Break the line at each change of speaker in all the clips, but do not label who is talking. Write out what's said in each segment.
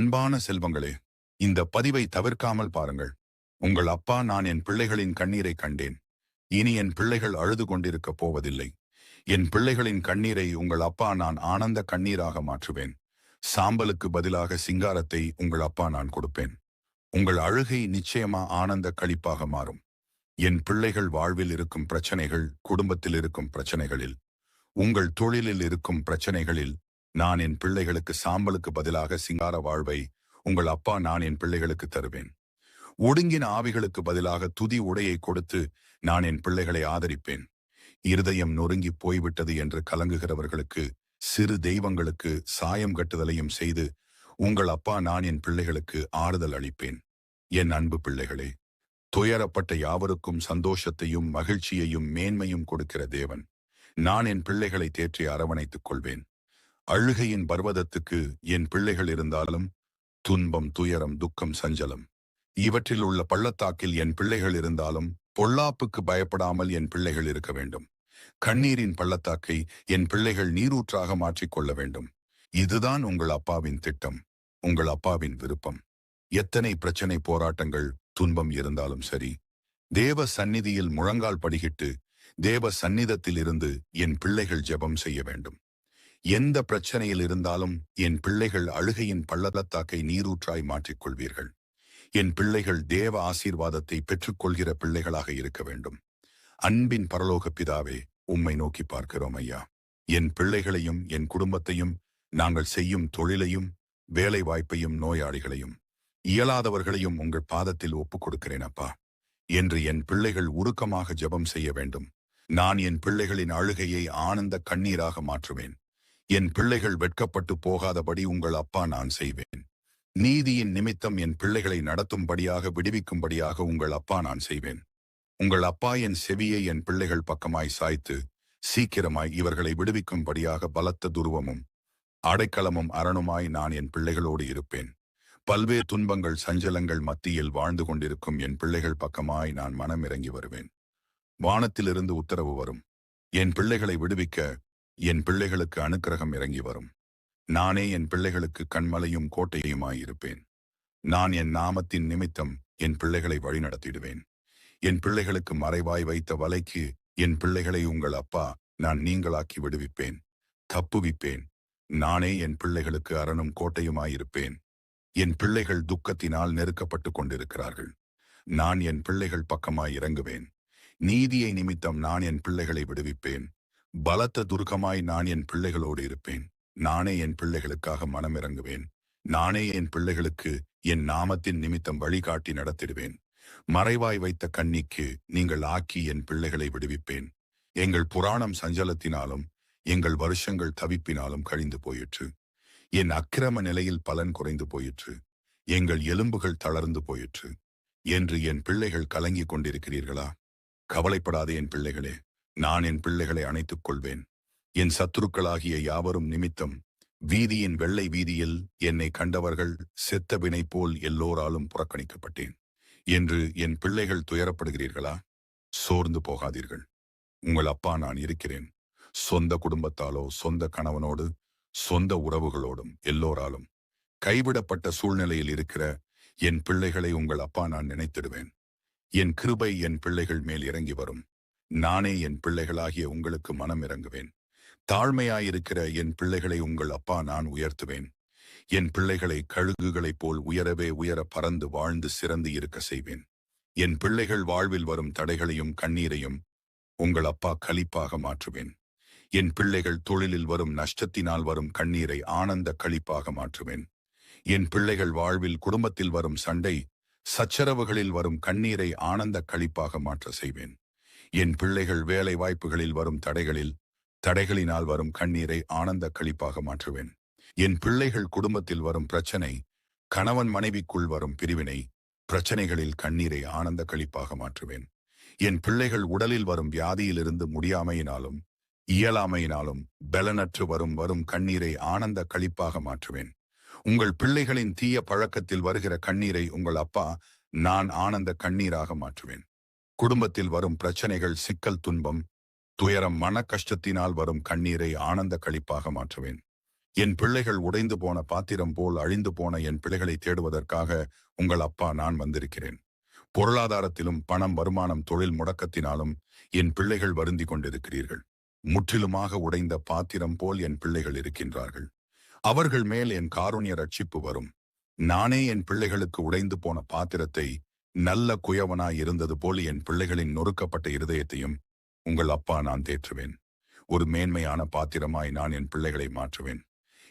அன்பான செல்வங்களே இந்த பதிவை தவிர்க்காமல் பாருங்கள். உங்கள் அப்பா நான் என் பிள்ளைகளின் கண்ணீரை கண்டேன். இனி என் பிள்ளைகள் அழுது கொண்டிருக்கப் போவதில்லை. என் பிள்ளைகளின் கண்ணீரை உங்கள் அப்பா நான் ஆனந்த கண்ணீராக மாற்றுவேன். சாம்பலுக்கு பதிலாக சிங்காரத்தை உங்கள் அப்பா நான் கொடுப்பேன். உங்கள் அழுகை நிச்சயமா ஆனந்த களிப்பாக மாறும். என் பிள்ளைகள் வாழ்வில் இருக்கும் பிரச்சனைகள் குடும்பத்தில் இருக்கும் பிரச்சனைகளில் உங்கள் தொழிலில் இருக்கும் பிரச்சனைகளில் நான் என் பிள்ளைகளுக்கு சாம்பலுக்கு பதிலாக சிங்கார வாழ்வை உங்கள் அப்பா நான் என் பிள்ளைகளுக்கு தருவேன். ஒடுங்கின ஆவிகளுக்கு பதிலாக துதி உடையை கொடுத்து நான் என் பிள்ளைகளை ஆதரிப்பேன். இருதயம் நொறுங்கி போய்விட்டது என்று கலங்குகிறவர்களுக்கு சிறு தெய்வங்களுக்கு சாயம் கட்டுதலையும் செய்து உங்கள் அப்பா நான் என் பிள்ளைகளுக்கு ஆறுதல் அளிப்பேன். என் அன்பு பிள்ளைகளே துயரப்பட்ட யாவருக்கும் சந்தோஷத்தையும் மகிழ்ச்சியையும் மேன்மையும் கொடுக்கிற தேவன். நான் என் பிள்ளைகளை தேற்றி அரவணைத்துக் கொள்வேன். அழுகையின் பர்வதத்துக்கு என் பிள்ளைகள் இருந்தாலும் துன்பம் துயரம் துக்கம் சஞ்சலம். இவற்றில் உள்ள பள்ளத்தாக்கில் என் பிள்ளைகள் இருந்தாலும் பொல்லாப்புக்கு பயப்படாமல் என் பிள்ளைகள் இருக்க வேண்டும். கண்ணீரின் பள்ளத்தாக்கை என் பிள்ளைகள் நீரூற்றாக மாற்றிக்கொள்ள வேண்டும். இதுதான் உங்கள் அப்பாவின் திட்டம் உங்கள் அப்பாவின் விருப்பம். எத்தனை பிரச்சனை போராட்டங்கள் துன்பம் இருந்தாலும் சரி தேவ சந்நிதியில் முழங்கால் படிகிட்டு தேவ சந்நிதத்தில் இருந்து என் பிள்ளைகள் ஜெபம் செய்ய வேண்டும். எந்த பிரச்சனையில் இருந்தாலும் என் பிள்ளைகள் அழுகையின் பள்ளத்தாக்கை நீரூற்றாய் மாற்றிக்கொள்வீர்கள். என் பிள்ளைகள் தேவ ஆசீர்வாதத்தை பெற்றுக்கொள்கிற பிள்ளைகளாக இருக்க வேண்டும். அன்பின் பரலோக பிதாவே உம்மை நோக்கி பார்க்கிறோம் ஐயா. என் பிள்ளைகளையும் என் குடும்பத்தையும் நாங்கள் செய்யும் தொழிலையும் வேலை வாய்ப்பையும் நோயாளிகளையும் இயலாதவர்களையும் உங்கள் பாதத்தில் ஒப்புக் கொடுக்கிறேன் அப்பா. என்று என் பிள்ளைகள் உருக்கமாக ஜெபம் செய்ய வேண்டும். நான் என் பிள்ளைகளின் அழுகையை ஆனந்த கண்ணீராக மாற்றுவேன். என் பிள்ளைகள் வெட்கப்பட்டு போகாதபடி உங்கள் அப்பா நான் செய்வேன். நீதியின் நிமித்தம் என் பிள்ளைகளை நடத்தும்படியாக விடுவிக்கும்படியாக உங்கள் அப்பா நான் செய்வேன். உங்கள் அப்பா என் செவியை என் பிள்ளைகள் பக்கமாய் சாய்த்து சீக்கிரமாய் இவர்களை விடுவிக்கும்படியாக பலத்த துருவமும் அடைக்கலமும் அரணுமாய் நான் என் பிள்ளைகளோடு இருப்பேன். பல்வேறு துன்பங்கள் சஞ்சலங்கள் மத்தியில் வாழ்ந்து கொண்டிருக்கும் என் பிள்ளைகள் பக்கமாய் நான் மனம் இறங்கி வருவேன். வானத்திலிருந்து உத்தரவு வரும். என் பிள்ளைகளை விடுவிக்க என் பிள்ளைகளுக்கு அனுக்கிரகம் இறங்கி வரும். நானே என் பிள்ளைகளுக்கு கண்மலையும் கோட்டையுமாயிருப்பேன் நான் என் நாமத்தின் நிமித்தம் என் பிள்ளைகளை வழிநடத்திடுவேன். என் பிள்ளைகளுக்கு மறைவாய் வைத்த வலைக்கு என் பிள்ளைகளை உங்கள் அப்பா நான் நீங்களாக்கி விடுவிப்பேன். தப்புவிப்பேன். நானே என் பிள்ளைகளுக்கு அரணும் கோட்டையுமாயிருப்பேன் என் பிள்ளைகள் துக்கத்தினால் நெருக்கப்பட்டு கொண்டிருக்கிறார்கள். நான் என் பிள்ளைகள் பக்கமாய் இறங்குவேன். நீதியை நிமித்தம் நான் என் பிள்ளைகளை விடுவிப்பேன். பலத்த துர்க்கமாய் நான் என் பிள்ளைகளோடு இருப்பேன். நானே என் பிள்ளைகளுக்காக மனம் இறங்குவேன் நானே என் பிள்ளைகளுக்கு என் நாமத்தின் நிமித்தம் வழிகாட்டி நடத்திடுவேன். மறைவாய் வைத்த கண்ணிக்கு நீங்கள் ஆக்கி என் பிள்ளைகளை விடுவிப்பேன். எங்கள் புராணம் சஞ்சலத்தினாலும் எங்கள் வருஷங்கள் தவிப்பினாலும் கழிந்து போயிற்று. என் அக்கிரம நிலையில் பலன் குறைந்து போயிற்று. எங்கள் எலும்புகள் தளர்ந்து போயிற்று. என்று என் பிள்ளைகள் கலங்கிக் கொண்டிருக்கிறீர்களா? கவலைப்படாதே என் பிள்ளைகளே. நான் என் பிள்ளைகளை அணைத்துக் கொள்வேன். என் சத்துருக்களாகிய யாவரும் நிமித்தம் வீதியின் வெள்ளை வீதியில் என்னை கண்டவர்கள் செத்த வினை போல் எல்லோராலும் புறக்கணிக்கப்பட்டேன். என்று என் பிள்ளைகள் துயரப்படுகிறீர்களா? சோர்ந்து போகாதீர்கள். உங்கள் அப்பா நான் இருக்கிறேன். சொந்த குடும்பத்தாலோ சொந்த கணவனோடு சொந்த உறவுகளோடும் எல்லோராலும். கைவிடப்பட்ட சூழ்நிலையில் இருக்கிற என் பிள்ளைகளை உங்கள் அப்பா நான் நினைத்திடுவேன். என் கிருபை என் பிள்ளைகள் மேல் இறங்கி வரும். நானே என் பிள்ளைகளாகிய உங்களுக்கு மனம் இறங்குவேன் தாழ்மையாயிருக்கிற என் பிள்ளைகளை உங்கள் அப்பா நான் உயர்த்துவேன். என் பிள்ளைகளை கழுகுகளைப் போல் உயரவே உயர பறந்து வாழ்ந்து சிறந்து இருக்க செய்வேன். என் பிள்ளைகள் வாழ்வில் வரும் தடைகளையும் கண்ணீரையும் உங்கள் அப்பா கழிப்பாக மாற்றுவேன். என் பிள்ளைகள் தொழிலில் வரும் நஷ்டத்தினால் வரும் கண்ணீரை ஆனந்த கழிப்பாக மாற்றுவேன். என் பிள்ளைகள் வாழ்வில் குடும்பத்தில் வரும் சண்டை சச்சரவுகளில் வரும் கண்ணீரை ஆனந்த கழிப்பாக மாற்ற செய்வேன். என் பிள்ளைகள் வேலை வாய்ப்புகளில் வரும் தடைகளில் தடைகளினால் வரும் கண்ணீரை ஆனந்த கழிப்பாக மாற்றுவேன். என் பிள்ளைகள் குடும்பத்தில் வரும் பிரச்சனை கணவன் மனைவிக்குள் வரும் பிரிவினை பிரச்சனைகளில் கண்ணீரை ஆனந்த கழிப்பாக மாற்றுவேன். என் பிள்ளைகள் உடலில் வரும் வியாதியிலிருந்து முடியாமையினாலும் இயலாமையினாலும் பலனற்று வரும் வரும் கண்ணீரை ஆனந்த கழிப்பாக மாற்றுவேன். உங்கள் பிள்ளைகளின் தீய பழக்கத்தில் வருகிற கண்ணீரை உங்கள் அப்பா நான் ஆனந்த கண்ணீராக மாற்றுவேன். குடும்பத்தில் வரும் பிரச்சனைகள் சிக்கல் துன்பம் துயரம் மன கஷ்டத்தினால் வரும் கண்ணீரை ஆனந்த கழிப்பாக மாற்றுவேன். என் பிள்ளைகள் உடைந்து போன பாத்திரம் போல் அழிந்து போன என் பிள்ளைகளை தேடுவதற்காக உங்கள் அப்பா நான் வந்திருக்கிறேன். பொருளாதாரத்திலும் பணம் வருமானம் தொழில் முடக்கத்தினாலும் என் பிள்ளைகள் வருந்தி கொண்டிருக்கிறீர்கள். முற்றிலுமாக உடைந்த பாத்திரம் போல் என் பிள்ளைகள் இருக்கின்றார்கள். அவர்கள் மேல் என் காருண்ய ரட்சிப்பு வரும். நானே என் பிள்ளைகளுக்கு உடைந்து போன பாத்திரத்தை நல்ல குயவனாய் இருந்தது போல் என் பிள்ளைகளின் நொறுக்கப்பட்ட இருதயத்தையும் உங்கள் அப்பா நான் தேற்றுவேன். ஒரு மேன்மையான பாத்திரமாய் நான் என் பிள்ளைகளை மாற்றுவேன்.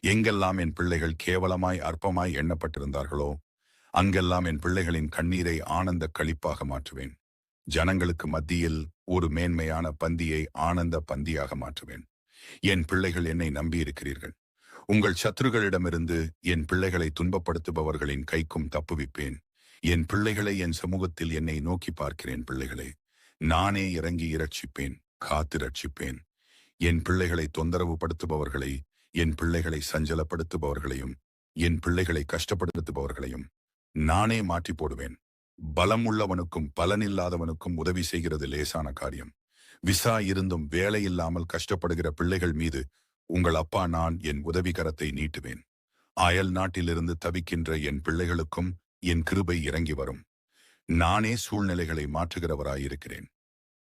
எங்கெல்லாம் என் பிள்ளைகள் கேவலமாய் அற்பமாய் எண்ணப்பட்டிருந்தார்களோ அங்கெல்லாம் என் பிள்ளைகளின் கண்ணீரை ஆனந்த களிப்பாக மாற்றுவேன். ஜனங்களுக்கு மத்தியில் ஒரு மேன்மையான பந்தியை ஆனந்த பந்தியாக மாற்றுவேன். என் பிள்ளைகள் என்னை நம்பியிருக்கிறீர்கள். உங்கள் சத்துருகளிடமிருந்து என் பிள்ளைகளை துன்பப்படுத்துபவர்களின் கைக்கும் தப்புவிப்பேன். என் பிள்ளைகளை என் சமூகத்தில் என்னை நோக்கி பார்க்கிறேன் பிள்ளைகளே நானே இறங்கி இரட்சிப்பேன் காத்து ரட்சிப்பேன் என் பிள்ளைகளை தொந்தரவு படுத்துபவர்களை என் பிள்ளைகளை சஞ்சலப்படுத்துபவர்களையும் என் பிள்ளைகளை கஷ்டப்படுத்துபவர்களையும் நானே மாற்றி போடுவேன். பலம் உள்ளவனுக்கும் பலனில்லாதவனுக்கும் உதவி செய்கிறது லேசான காரியம். விசா இருந்தும் வேலை இல்லாமல் கஷ்டப்படுகிற பிள்ளைகள் மீது உங்கள் அப்பா நான் என் உதவிகரத்தை நீட்டுவேன். அயல் நாட்டிலிருந்து தவிக்கின்ற என் பிள்ளைகளுக்கும் என் கிருபை இறங்கி வரும். நானே சூழ்நிலைகளை மாற்றுகிறவராயிருக்கிறேன்.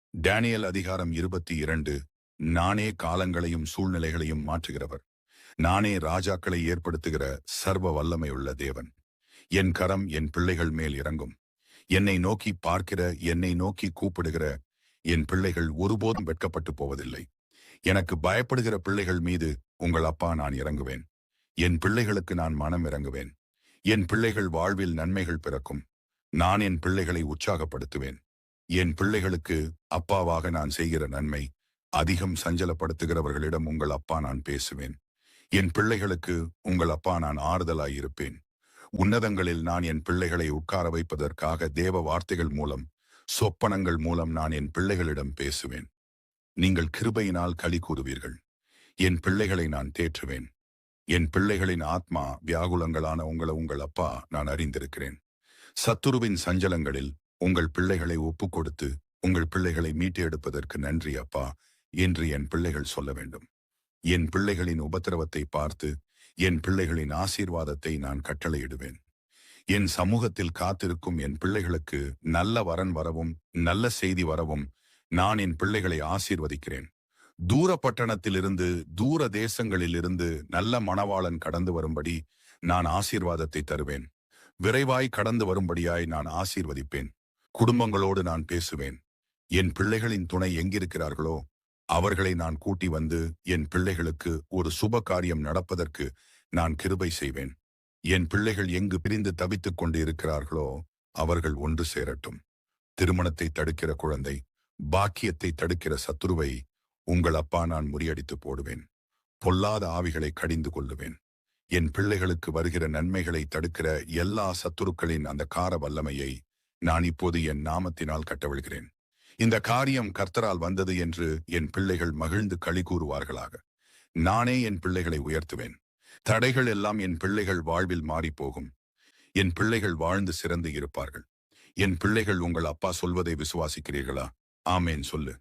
டேனியல் அதிகாரம் இருபத்தி இரண்டு நானே காலங்களையும் சூழ்நிலைகளையும் மாற்றுகிறவர். நானே ராஜாக்களை ஏற்படுத்துகிற சர்வ வல்லமையுள்ள தேவன். என் கரம் என் பிள்ளைகள் மேல் இறங்கும். என்னை நோக்கி பார்க்கிற என்னை நோக்கி கூப்பிடுகிற என் பிள்ளைகள் ஒருபோதும் வெட்கப்பட்டு போவதில்லை. எனக்கு பயப்படுகிற பிள்ளைகள் மீது உங்கள் அப்பா நான் இறங்குவேன். என் பிள்ளைகளுக்கு நான் மனம் இறங்குவேன். என் பிள்ளைகள் வாழ்வில் நன்மைகள் பிறக்கும். நான் என் பிள்ளைகளை உற்சாகப்படுத்துவேன். என் பிள்ளைகளுக்கு அப்பாவாக நான் செய்கிற நன்மை அதிகம் சஞ்சலப்படுத்துகிறவர்களிடம் உங்கள் அப்பா நான் பேசுவேன். என் பிள்ளைகளுக்கு உங்கள் அப்பா நான் ஆறுதலாயிருப்பேன் உன்னதங்களில் நான் என் பிள்ளைகளை உட்கார வைப்பதற்காக தேவ வார்த்தைகள் மூலம் சொப்பனங்கள் மூலம் நான் என் பிள்ளைகளிடம் பேசுவேன். நீங்கள் கிருபையினால் களி கூறுவீர்கள் என் பிள்ளைகளை நான் தேற்றுவேன். என் பிள்ளைகளின் ஆத்மா வியாகுலங்களான உங்களை உங்கள் அப்பா நான் அறிந்திருக்கிறேன். சத்துருவின் சஞ்சலங்களில் உங்கள் பிள்ளைகளை ஒப்புக் கொடுத்து உங்கள் பிள்ளைகளை மீட்டு எடுப்பதற்கு நன்றி அப்பா என்று என் பிள்ளைகள் சொல்ல வேண்டும். என் பிள்ளைகளின் உபத்திரவத்தை பார்த்து என் பிள்ளைகளின் ஆசீர்வாதத்தை நான் கட்டளையிடுவேன். என் சமூகத்தில் காத்திருக்கும் என் பிள்ளைகளுக்கு நல்ல வரன் வரவும் நல்ல செய்தி வரவும் நான் என் பிள்ளைகளை ஆசீர்வதிக்கிறேன். தூர பட்டணத்திலிருந்து தூர தேசங்களிலிருந்து நல்ல மணவாளன் கடந்து வரும்படி நான் ஆசீர்வாதத்தை தருவேன். விரைவாய் கடந்து வரும்படியாய் நான் ஆசீர்வதிப்பேன். குடும்பங்களோடு நான் பேசுவேன். என் பிள்ளைகளின் துணை எங்கிருக்கிறார்களோ அவர்களை நான் கூட்டி வந்து என் பிள்ளைகளுக்கு ஒரு சுப காரியம் நடப்பதற்கு நான் கிருபை செய்வேன். என் பிள்ளைகள் எங்கு பிரிந்து தவித்துக் கொண்டு இருக்கிறார்களோ அவர்கள் ஒன்று சேரட்டும். திருமணத்தை தடுக்கிற குழந்தை பாக்கியத்தை தடுக்கிற சத்துருவை உங்கள் அப்பா நான் முறியடித்து போடுவேன். பொல்லாத ஆவிகளை கடிந்து கொள்ளுவேன். என் பிள்ளைகளுக்கு வருகிற நன்மைகளை தடுக்கிற எல்லா சத்துருக்களின் அந்த கார வல்லமையை நான் இப்போது என் நாமத்தினால் கட்டவிழ்கிறேன். இந்த காரியம் கர்த்தரால் வந்தது என்று என் பிள்ளைகள் மகிழ்ந்து களி கூறுவார்களாக. நானே என் பிள்ளைகளை உயர்த்துவேன். தடைகள் எல்லாம் என் பிள்ளைகள் வாழ்வில் மாறிப்போகும். என் பிள்ளைகள் வாழ்ந்து சிறந்து இருப்பார்கள். என் பிள்ளைகள் உங்கள் அப்பா சொல்வதை விசுவாசிக்கிறீர்களா? ஆமேன் சொல்லு.